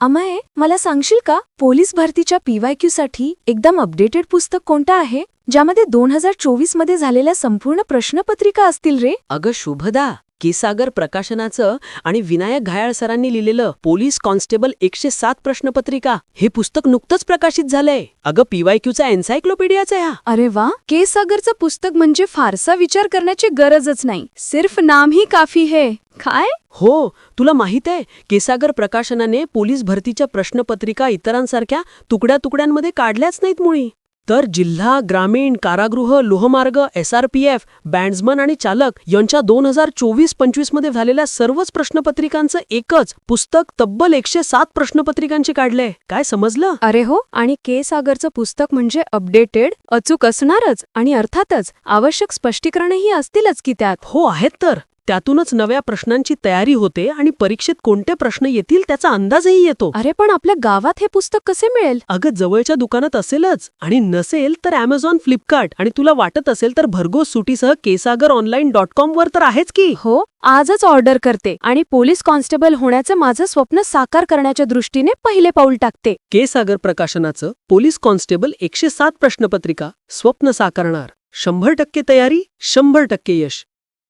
अमय मला सांगशील का? पोलीस भरतीच्या पीवायक्यूसाठी एकदम अपडेटेड पुस्तक कोणतं आहे? ज्यामध्ये दोन हजार चोवीसमध्ये झालेल्या संपूर्ण प्रश्नपत्रिका असतील रे? अगं शुभदा केसागर प्रकाशनाचं आणि विनायक घायाळ सरांनी लिहिलेलं पोलीस कॉन्स्टेबल एकशे सात प्रश्नपत्रिका हे पुस्तक नुकतंच प्रकाशित झालंय. अगं पीवायक्यूचा एन्सायक्लोपीडियाचा आहे हा. अरे वा के सागरचं पुस्तक म्हणजे फारसा विचार करण्याची गरजच नाही. सिर्फ नाम ही काफी है. काय? हो तुला माहीत आहे केसागर प्रकाशनाने पोलीस भरतीच्या प्रश्नपत्रिका इतरांसारख्या तुकड्या तुकड्यांमध्ये काढल्याच नाहीत मुळी. तर जिल्हा ग्रामीण कारागृह लोहमार्ग एसआरपीएफ बँड्समन आणि चालक यांच्या दोन हजार चोवीस पंचवीसमध्ये झालेल्या सर्वच प्रश्नपत्रिकांचं एकच पुस्तक तब्बल एकशे सात प्रश्नपत्रिकांचे काढलंय काय समजलं? अरे हो आणि के सागरचं पुस्तक म्हणजे अपडेटेड अचूक असणारच आणि अर्थातच आवश्यक स्पष्टीकरणही असतीलच की त्यात. हो आहेत तर. त्यातूनच नव्या प्रश्नांची तयारी होते आणि परीक्षेत कोणते प्रश्न येतील त्याचा अंदाजही येतो. अरे पण आपल्या गावात हे पुस्तक कसे मिळेल? अगं जवळच्या दुकानात असेलच आणि नसेल तर अमेझॉन फ्लिपकार्ट आणि तुला वाटत असेल तर भरघोस सुटीसह केसागर ऑनलाईन डॉट कॉम वर तर आहेच की. हो आजच ऑर्डर करते आणि पोलीस कॉन्स्टेबल होण्याचं माझं स्वप्न साकार करण्याच्या दृष्टीने पहिले पाऊल टाकते. के सागर प्रकाशनाचं पोलीस कॉन्स्टेबल एकशे सात प्रश्नपत्रिका स्वप्न साकारणार. शंभर टक्के तयारी शंभर टक्के यश.